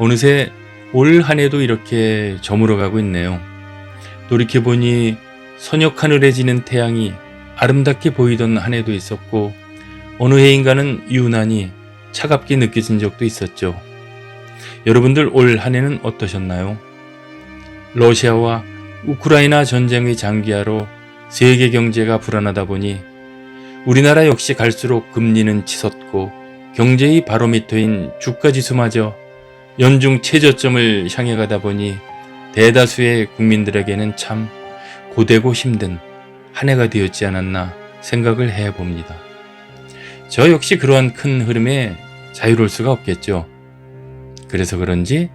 어느새 올 한 해도 이렇게 저물어가고 있네요. 돌이켜보니 선역 하늘에 지는 태양이 아름답게 보이던 한 해도 있었고 어느 해인가는 유난히 차갑게 느껴진 적도 있었죠. 여러분들 올 한 해는 어떠셨나요? 러시아와 우크라이나 전쟁의 장기화로 세계 경제가 불안하다 보니 우리나라 역시 갈수록 금리는 치솟고 경제의 바로미터인 주가 지수마저 연중 최저점을 향해 가다 보니 대다수의 국민들에게는 참 고되고 힘든 한 해가 되었지 않았나 생각을 해 봅니다. 저 역시 그러한 큰 흐름에 자유로울 수가 없겠죠. 그래서 그런지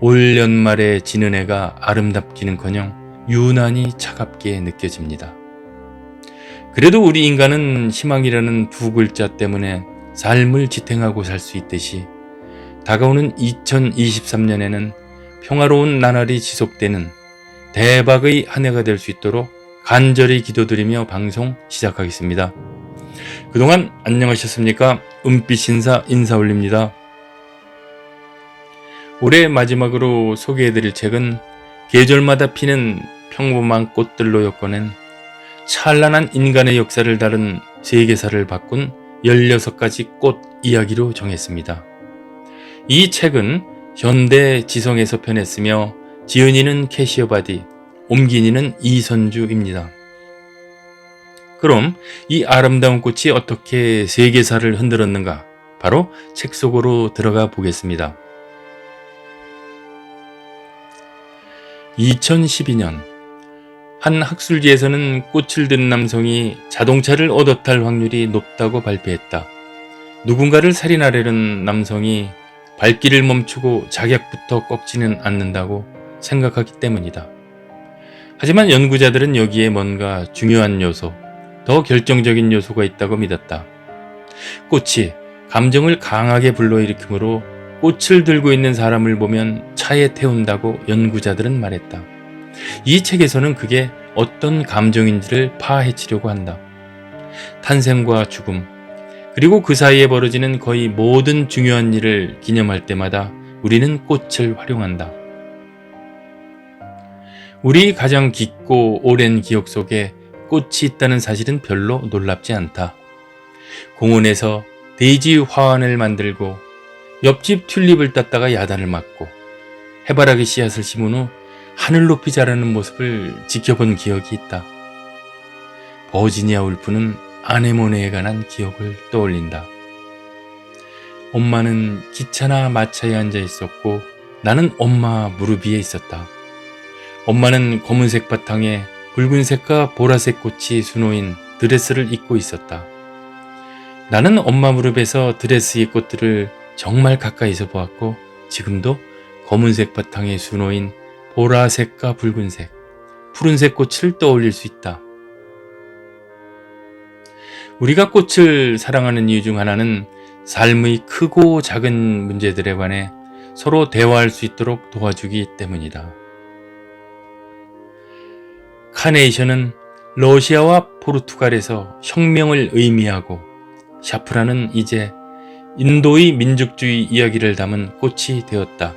올 연말에 지는 해가 아름답기는커녕 유난히 차갑게 느껴집니다. 그래도 우리 인간은 희망이라는 두 글자 때문에 삶을 지탱하고 살 수 있듯이 다가오는 2023년에는 평화로운 나날이 지속되는 대박의 한 해가 될 수 있도록 간절히 기도드리며 방송 시작하겠습니다. 그동안 안녕하셨습니까? 은빛 인사 인사 올립니다. 올해 마지막으로 소개해드릴 책은 계절마다 피는 평범한 꽃들로 엮어낸 찬란한 인간의 역사를 다룬 세계사를 바꾼 16가지 꽃 이야기로 정했습니다. 이 책은 현대 지성에서 편했으며 지은이는 캐시어바디, 옮긴이는 이선주입니다. 그럼 이 아름다운 꽃이 어떻게 세계사를 흔들었는가? 바로 책 속으로 들어가 보겠습니다. 2012년 한 학술지에서는 꽃을 든 남성이 자동차를 얻어 탈 확률이 높다고 발표했다. 누군가를 살인하려는 남성이 발길을 멈추고 자격부터 꺾지는 않는다고 생각하기 때문이다. 하지만 연구자들은 여기에 뭔가 중요한 요소, 더 결정적인 요소가 있다고 믿었다. 꽃이 감정을 강하게 불러일으키므로 꽃을 들고 있는 사람을 보면 차에 태운다고 연구자들은 말했다. 이 책에서는 그게 어떤 감정인지를 파헤치려고 한다. 탄생과 죽음, 그리고 그 사이에 벌어지는 거의 모든 중요한 일을 기념할 때마다 우리는 꽃을 활용한다. 우리 가장 깊고 오랜 기억 속에 꽃이 있다는 사실은 별로 놀랍지 않다. 공원에서 데이지 화환을 만들고 옆집 튤립을 땄다가 야단을 맞고 해바라기 씨앗을 심은 후 하늘 높이 자라는 모습을 지켜본 기억이 있다. 버지니아 울프는 아네모네에 관한 기억을 떠올린다. 엄마는 기차나 마차에 앉아 있었고 나는 엄마 무릎 위에 있었다. 엄마는 검은색 바탕에 붉은색과 보라색 꽃이 수놓인 드레스를 입고 있었다. 나는 엄마 무릎에서 드레스의 꽃들을 정말 가까이서 보았고 지금도 검은색 바탕에 수놓인 보라색과 붉은색, 푸른색 꽃을 떠올릴 수 있다. 우리가 꽃을 사랑하는 이유 중 하나는 삶의 크고 작은 문제들에 관해 서로 대화할 수 있도록 도와주기 때문이다. 카네이션은 러시아와 포르투갈에서 혁명을 의미하고 샤프라는 이제 인도의 민족주의 이야기를 담은 꽃이 되었다.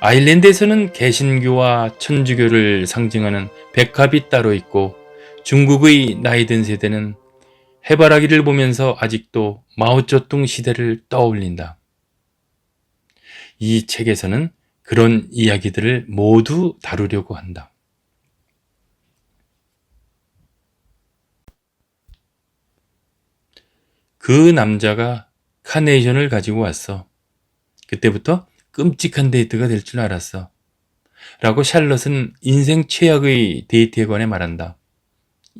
아일랜드에서는 개신교와 천주교를 상징하는 백합이 따로 있고 중국의 나이든 세대는 해바라기를 보면서 아직도 마오쩌둥 시대를 떠올린다. 이 책에서는 그런 이야기들을 모두 다루려고 한다. 그 남자가 카네이션을 가지고 왔어. 그때부터 끔찍한 데이트가 될 줄 알았어. 라고 샬럿은 인생 최악의 데이트에 관해 말한다.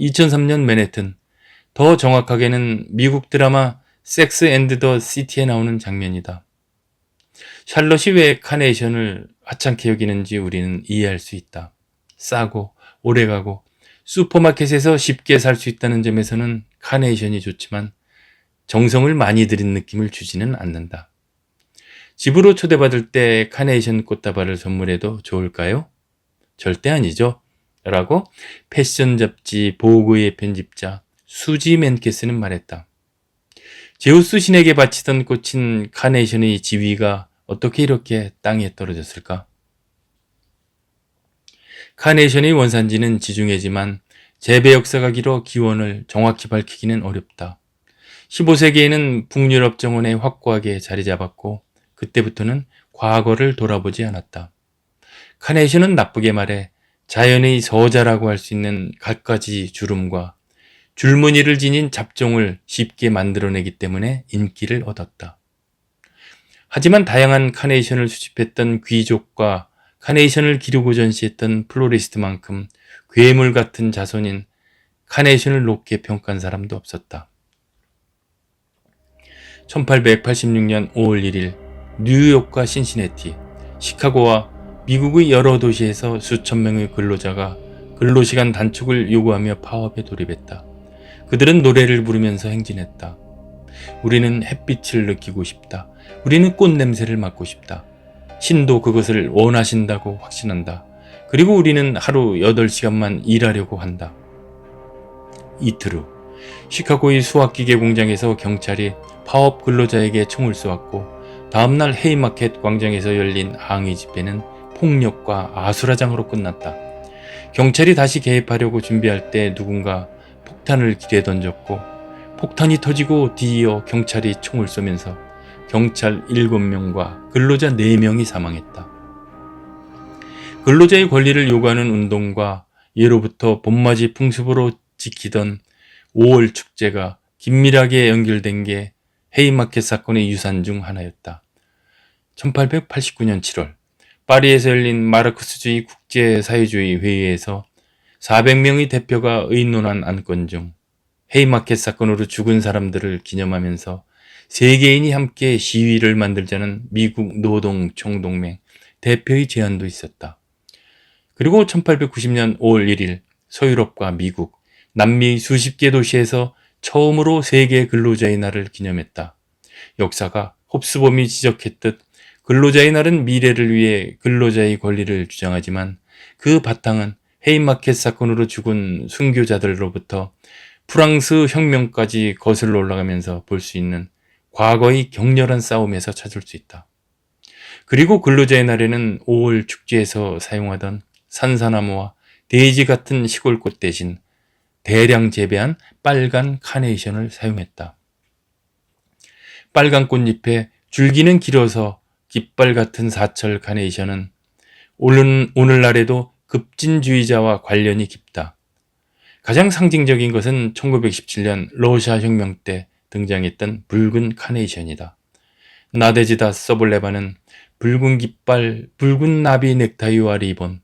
2003년 맨해튼, 더 정확하게는 미국 드라마 섹스 앤드 더 시티에 나오는 장면이다. 샬럿이 왜 카네이션을 하찮게 여기는지 우리는 이해할 수 있다. 싸고 오래가고 슈퍼마켓에서 쉽게 살 수 있다는 점에서는 카네이션이 좋지만 정성을 많이 들인 느낌을 주지는 않는다. 집으로 초대받을 때 카네이션 꽃다발을 선물해도 좋을까요? 절대 아니죠. 라고 패션 잡지 보그의 편집자 수지 맨케스는 말했다. 제우스 신에게 바치던 꽃인 카네이션의 지위가 어떻게 이렇게 땅에 떨어졌을까? 카네이션의 원산지는 지중해지만 재배 역사가 길어 기원을 정확히 밝히기는 어렵다. 15세기에는 북유럽 정원에 확고하게 자리 잡았고 그때부터는 과거를 돌아보지 않았다. 카네이션은 나쁘게 말해 자연의 서자라고 할 수 있는 갖가지 주름과 줄무늬를 지닌 잡종을 쉽게 만들어내기 때문에 인기를 얻었다. 하지만 다양한 카네이션을 수집했던 귀족과 카네이션을 기르고 전시했던 플로리스트만큼 괴물 같은 자손인 카네이션을 높게 평가한 사람도 없었다. 1886년 5월 1일 뉴욕과 신시내티, 시카고와 미국의 여러 도시에서 수천 명의 근로자가 근로시간 단축을 요구하며 파업에 돌입했다. 그들은 노래를 부르면서 행진했다. 우리는 햇빛을 느끼고 싶다. 우리는 꽃 냄새를 맡고 싶다. 신도 그것을 원하신다고 확신한다. 그리고 우리는 하루 8시간만 일하려고 한다. 이틀 후, 시카고의 수학기계 공장에서 경찰이 파업 근로자에게 총을 쏘았고, 다음날 헤이마켓 광장에서 열린 항의 집회는 폭력과 아수라장으로 끝났다. 경찰이 다시 개입하려고 준비할 때 누군가 폭탄을 길에 던졌고, 폭탄이 터지고 뒤이어 경찰이 총을 쏘면서 경찰 7명과 근로자 4명이 사망했다. 근로자의 권리를 요구하는 운동과 예로부터 봄맞이 풍습으로 지키던 5월 축제가 긴밀하게 연결된 게 헤이마켓 사건의 유산 중 하나였다. 1889년 7월 파리에서 열린 마르크스주의 국제사회주의 회의에서 400명의 대표가 의논한 안건 중 헤이마켓 사건으로 죽은 사람들을 기념하면서 세계인이 함께 시위를 만들자는 미국 노동총동맹 대표의 제안도 있었다. 그리고 1890년 5월 1일 서유럽과 미국, 남미 수십 개 도시에서 처음으로 세계 근로자의 날을 기념했다. 역사가 홉스범이 지적했듯 근로자의 날은 미래를 위해 근로자의 권리를 주장하지만 그 바탕은 헤이마켓 사건으로 죽은 순교자들로부터 프랑스 혁명까지 거슬러 올라가면서 볼 수 있는 과거의 격렬한 싸움에서 찾을 수 있다. 그리고 근로자의 날에는 5월 축제에서 사용하던 산사나무와 데이지 같은 시골꽃 대신 대량 재배한 빨간 카네이션을 사용했다. 빨간 꽃잎에 줄기는 길어서 깃발 같은 사철 카네이션은 오늘, 오늘날에도 급진주의자와 관련이 깊다. 가장 상징적인 것은 1917년 러시아 혁명 때 등장했던 붉은 카네이션이다. 나데지다 서블레바는 붉은 깃발, 붉은 나비 넥타이와 리본,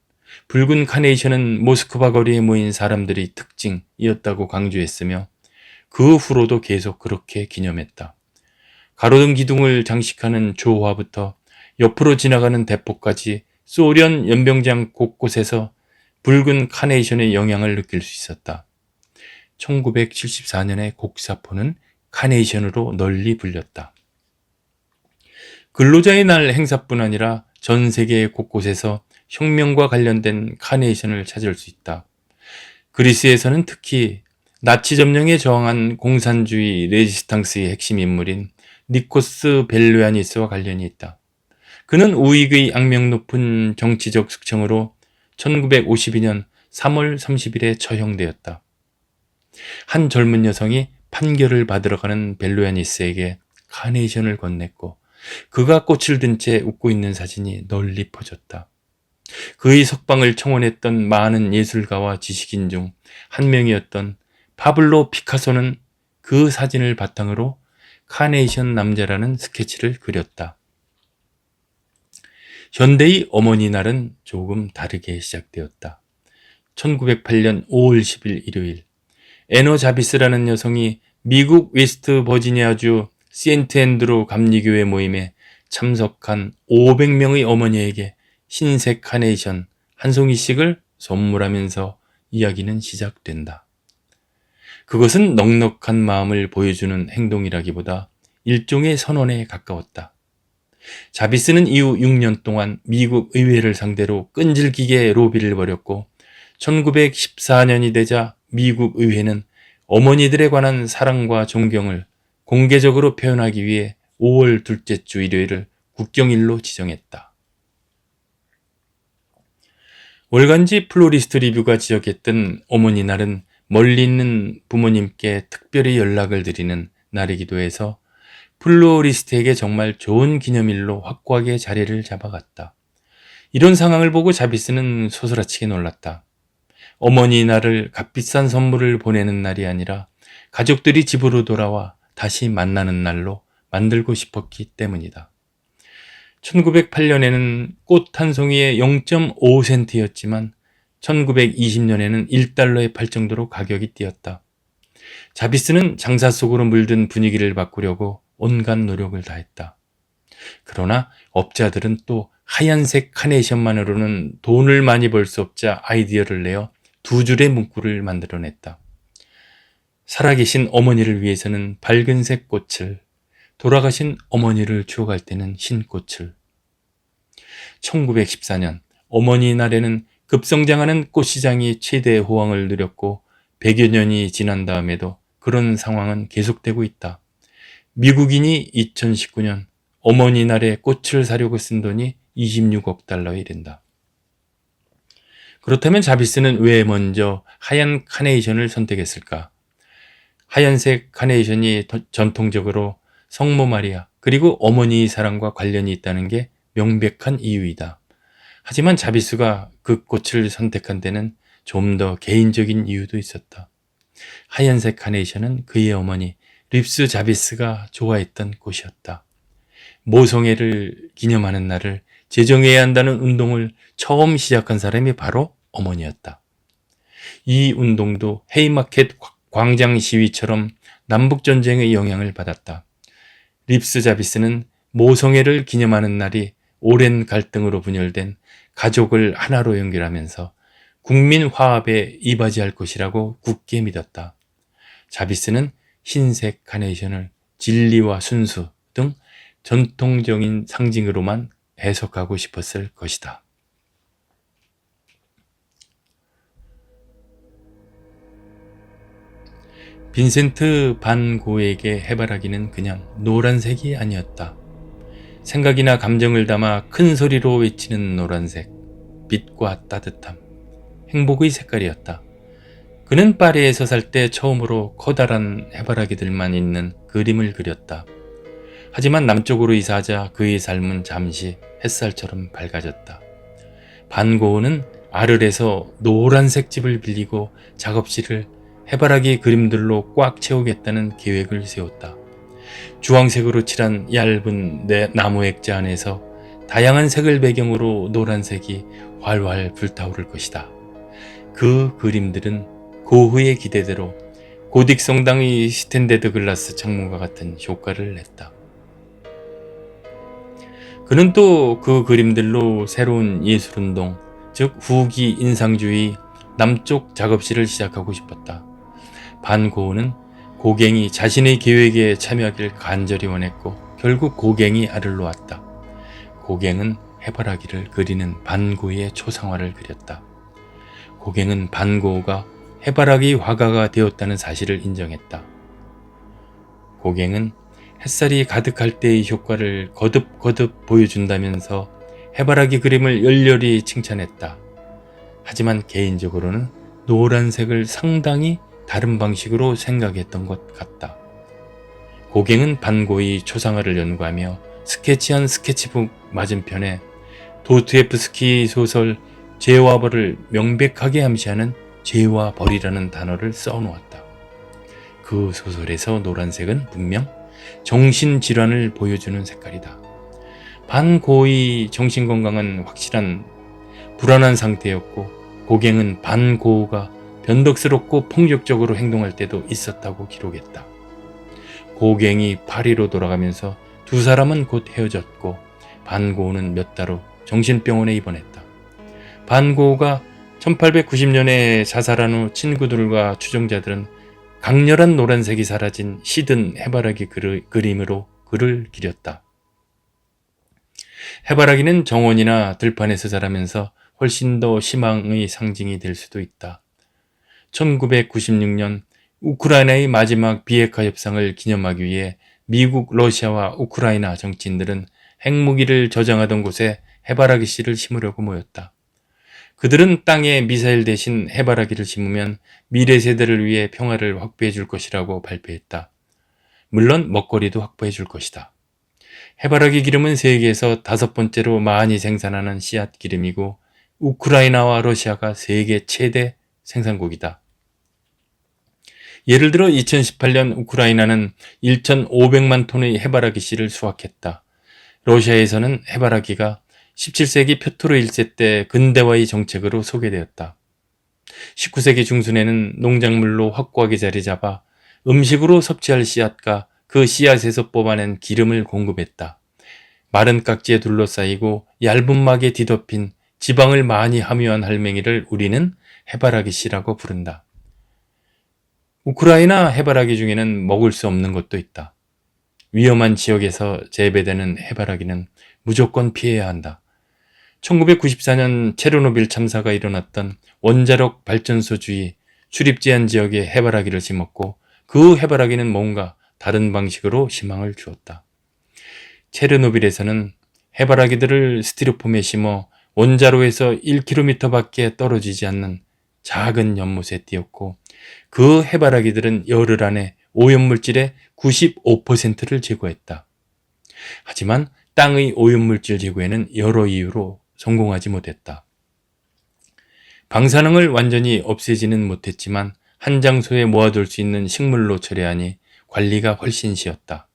붉은 카네이션은 모스크바 거리에 모인 사람들의 특징이었다고 강조했으며 그 후로도 계속 그렇게 기념했다. 가로등 기둥을 장식하는 조화부터 옆으로 지나가는 대포까지 소련 연병장 곳곳에서 붉은 카네이션의 영향을 느낄 수 있었다. 1974년의 곡사포는 카네이션으로 널리 불렸다. 근로자의 날 행사뿐 아니라 전 세계 곳곳에서 혁명과 관련된 카네이션을 찾을 수 있다. 그리스에서는 특히 나치 점령에 저항한 공산주의 레지스탕스의 핵심 인물인 니코스 벨루아니스와 관련이 있다. 그는 우익의 악명 높은 정치적 숙청으로 1952년 3월 30일에 처형되었다. 한 젊은 여성이 판결을 받으러 가는 벨루아니스에게 카네이션을 건넸고 그가 꽃을 든 채 웃고 있는 사진이 널리 퍼졌다. 그의 석방을 청원했던 많은 예술가와 지식인 중 한 명이었던 파블로 피카소는 그 사진을 바탕으로 카네이션 남자라는 스케치를 그렸다. 현대의 어머니 날은 조금 다르게 시작되었다. 1908년 5월 10일 일요일, 에너 자비스라는 여성이 미국 웨스트 버지니아주 시엔트 앤드루 감리교회 모임에 참석한 500명의 어머니에게 흰색 카네이션 한 송이씩을 선물하면서 이야기는 시작된다. 그것은 넉넉한 마음을 보여주는 행동이라기보다 일종의 선언에 가까웠다. 자비스는 이후 6년 동안 미국 의회를 상대로 끈질기게 로비를 벌였고 1914년이 되자 미국 의회는 어머니들에 관한 사랑과 존경을 공개적으로 표현하기 위해 5월 둘째 주 일요일을 국경일로 지정했다. 월간지 플로리스트 리뷰가 지적했던 어머니 날은 멀리 있는 부모님께 특별히 연락을 드리는 날이기도 해서 플로리스트에게 정말 좋은 기념일로 확고하게 자리를 잡아갔다. 이런 상황을 보고 자비스는 소스라치게 놀랐다. 어머니 날을 값비싼 선물을 보내는 날이 아니라 가족들이 집으로 돌아와 다시 만나는 날로 만들고 싶었기 때문이다. 1908년에는 꽃 한 송이에 0.5센트였지만 1920년에는 1달러에 팔 정도로 가격이 뛰었다. 자비스는 장사 속으로 물든 분위기를 바꾸려고 온갖 노력을 다했다. 그러나 업자들은 또 하얀색 카네이션만으로는 돈을 많이 벌 수 없자 아이디어를 내어 두 줄의 문구를 만들어냈다. 살아계신 어머니를 위해서는 밝은색 꽃을, 돌아가신 어머니를 추억할 때는 흰 꽃을. 1914년 어머니 날에는 급성장하는 꽃시장이 최대 호황을 누렸고 100여 년이 지난 다음에도 그런 상황은 계속되고 있다. 미국인이 2019년 어머니 날에 꽃을 사려고 쓴 돈이 26억 달러에 이른다. 그렇다면 자비스는 왜 먼저 하얀 카네이션을 선택했을까? 하얀색 카네이션이 전통적으로 성모 마리아 그리고 어머니의 사랑과 관련이 있다는 게 명백한 이유이다. 하지만 자비스가 그 꽃을 선택한 데는 좀 더 개인적인 이유도 있었다. 하얀색 카네이션은 그의 어머니 립스 자비스가 좋아했던 꽃이었다. 모성애를 기념하는 날을 제정해야 한다는 운동을 처음 시작한 사람이 바로 어머니였다. 이 운동도 헤이마켓 광장 시위처럼 남북전쟁의 영향을 받았다. 립스 자비스는 모성애를 기념하는 날이 오랜 갈등으로 분열된 가족을 하나로 연결하면서 국민 화합에 이바지할 것이라고 굳게 믿었다. 자비스는 흰색 카네이션을 진리와 순수 등 전통적인 상징으로만 해석하고 싶었을 것이다. 빈센트 반 고에게 해바라기는 그냥 노란색이 아니었다. 생각이나 감정을 담아 큰 소리로 외치는 노란색, 빛과 따뜻함, 행복의 색깔이었다. 그는 파리에서 살 때 처음으로 커다란 해바라기들만 있는 그림을 그렸다. 하지만 남쪽으로 이사하자 그의 삶은 잠시 햇살처럼 밝아졌다. 반고은은 아르에서 노란색 집을 빌리고 작업실을 해바라기 그림들로 꽉 채우겠다는 계획을 세웠다. 주황색으로 칠한 얇은 나무 액자 안에서 다양한 색을 배경으로 노란색이 활활 불타오를 것이다. 그 그림들은 고흐의 기대대로 고딕 성당의 스탠데드 글라스 창문과 같은 효과를 냈다. 그는 또 그 그림들로 새로운 예술운동, 즉 후기 인상주의 남쪽 작업실을 시작하고 싶었다. 반고흐는 고갱이 자신의 계획에 참여하길 간절히 원했고 결국 고갱이 아를 놓았다. 고갱은 해바라기를 그리는 반고의 초상화를 그렸다. 고갱은 반고가 해바라기 화가가 되었다는 사실을 인정했다. 고갱은 햇살이 가득할 때의 효과를 거듭거듭 보여준다면서 해바라기 그림을 열렬히 칭찬했다. 하지만 개인적으로는 노란색을 상당히 다른 방식으로 생각했던 것 같다. 고갱은 반고의 초상화를 연구하며 스케치한 스케치북 맞은편에 도트에프스키 소설 죄와 벌을 명백하게 암시하는 죄와 벌이라는 단어를 써놓았다. 그 소설에서 노란색은 분명 정신질환을 보여주는 색깔이다. 반고의 정신건강은 확실한 불안한 상태였고 고갱은 반고가 변덕스럽고 폭력적으로 행동할 때도 있었다고 기록했다. 고갱이 파리로 돌아가면서 두 사람은 곧 헤어졌고 반고는 몇 달 후 정신병원에 입원했다. 반고가 1890년에 자살한 후 친구들과 추종자들은 강렬한 노란색이 사라진 시든 해바라기 그림으로 글을 기렸다. 해바라기는 정원이나 들판에서 자라면서 훨씬 더 희망의 상징이 될 수도 있다. 1996년 우크라이나의 마지막 비핵화 협상을 기념하기 위해 미국, 러시아와 우크라이나 정치인들은 핵무기를 저장하던 곳에 해바라기 씨를 심으려고 모였다. 그들은 땅에 미사일 대신 해바라기를 심으면 미래 세대를 위해 평화를 확보해 줄 것이라고 발표했다. 물론 먹거리도 확보해 줄 것이다. 해바라기 기름은 세계에서 다섯 번째로 많이 생산하는 씨앗 기름이고 우크라이나와 러시아가 세계 최대 생산국이다. 예를 들어 2018년 우크라이나는 1,500만 톤의 해바라기 씨를 수확했다. 러시아에서는 해바라기가 17세기 표토르 1세 때 근대화의 정책으로 소개되었다. 19세기 중순에는 농작물로 확고하게 자리 잡아 음식으로 섭취할 씨앗과 그 씨앗에서 뽑아낸 기름을 공급했다. 마른 깍지에 둘러싸이고 얇은 막에 뒤덮인 지방을 많이 함유한 할맹이를 우리는 해바라기 씨라고 부른다. 우크라이나 해바라기 중에는 먹을 수 없는 것도 있다. 위험한 지역에서 재배되는 해바라기는 무조건 피해야 한다. 1994년 체르노빌 참사가 일어났던 원자력 발전소 주위 출입 제한 지역에 해바라기를 심었고 그 해바라기는 뭔가 다른 방식으로 희망을 주었다. 체르노빌에서는 해바라기들을 스티로폼에 심어 원자로에서 1km 밖에 떨어지지 않는 작은 연못에 띄었고 그 해바라기들은 열흘 안에 오염물질의 95%를 제거했다. 하지만 땅의 오염물질 제거에는 여러 이유로 성공하지 못했다. 방사능을 완전히 없애지는 못했지만 한 장소에 모아둘 수 있는 식물로 처리하니 관리가 훨씬 쉬웠다.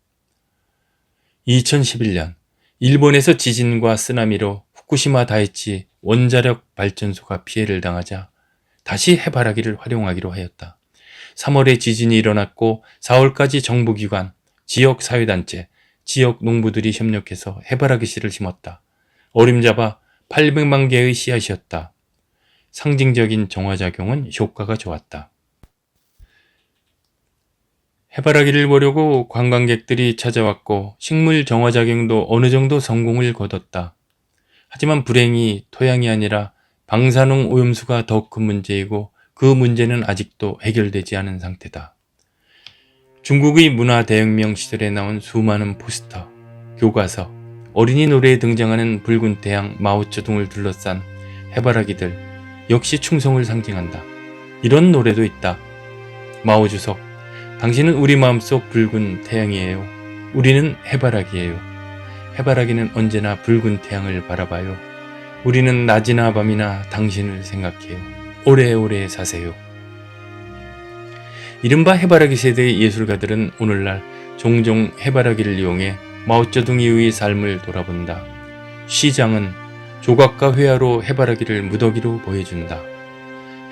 2011년 일본에서 지진과 쓰나미로 후쿠시마 다이치 원자력 발전소가 피해를 당하자 다시 해바라기를 활용하기로 하였다. 3월에 지진이 일어났고 4월까지 정부기관, 지역 사회단체, 지역 농부들이 협력해서 해바라기 씨를 심었다. 어림잡아 800만 개의 씨앗이었다. 상징적인 정화작용은 효과가 좋았다. 해바라기를 보려고 관광객들이 찾아왔고 식물 정화작용도 어느 정도 성공을 거뒀다. 하지만 불행히 토양이 아니라 방사능 오염수가 더 큰 문제이고 그 문제는 아직도 해결되지 않은 상태다. 중국의 문화 대혁명 시절에 나온 수많은 포스터, 교과서, 어린이 노래에 등장하는 붉은 태양 마오쩌둥을 둘러싼 해바라기들 역시 충성을 상징한다. 이런 노래도 있다. 마오 주석, 당신은 우리 마음속 붉은 태양이에요. 우리는 해바라기예요. 해바라기는 언제나 붉은 태양을 바라봐요. 우리는 낮이나 밤이나 당신을 생각해요. 오래오래 사세요. 이른바 해바라기 세대의 예술가들은 오늘날 종종 해바라기를 이용해 마오쩌둥 이후의 삶을 돌아본다. 시장은 조각과 회화로 해바라기를 무더기로 보여준다.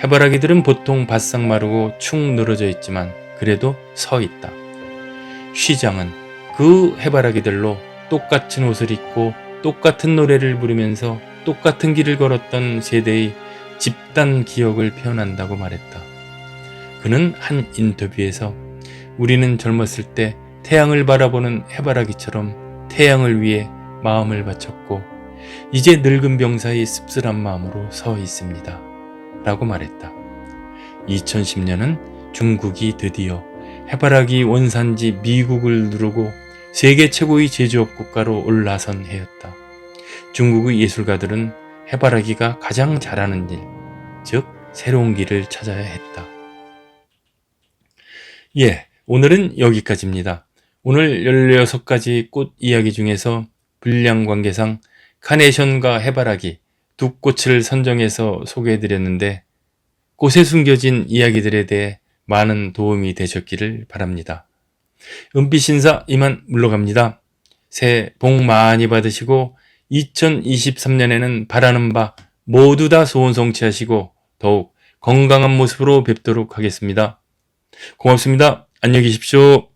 해바라기들은 보통 바싹 마르고 축 늘어져 있지만 그래도 서 있다. 시장은 그 해바라기들로 똑같은 옷을 입고 똑같은 노래를 부르면서 똑같은 길을 걸었던 세대의 집단 기억을 표현한다고 말했다. 그는 한 인터뷰에서 우리는 젊었을 때 태양을 바라보는 해바라기처럼 태양을 위해 마음을 바쳤고 이제 늙은 병사의 씁쓸한 마음으로 서 있습니다. 라고 말했다. 2010년은 중국이 드디어 해바라기 원산지 미국을 누르고 세계 최고의 제조업 국가로 올라선 해였다. 중국의 예술가들은 해바라기가 가장 잘하는 일, 즉 새로운 길을 찾아야 했다. 예, 오늘은 여기까지입니다. 오늘 16가지 꽃 이야기 중에서 분량 관계상 카네이션과 해바라기 두 꽃을 선정해서 소개해 드렸는데 꽃에 숨겨진 이야기들에 대해 많은 도움이 되셨기를 바랍니다. 은빛 신사 이만 물러갑니다. 새해 복 많이 받으시고 2023년에는 바라는 바 모두 다 소원 성취하시고 더욱 건강한 모습으로 뵙도록 하겠습니다. 고맙습니다. 안녕히 계십시오.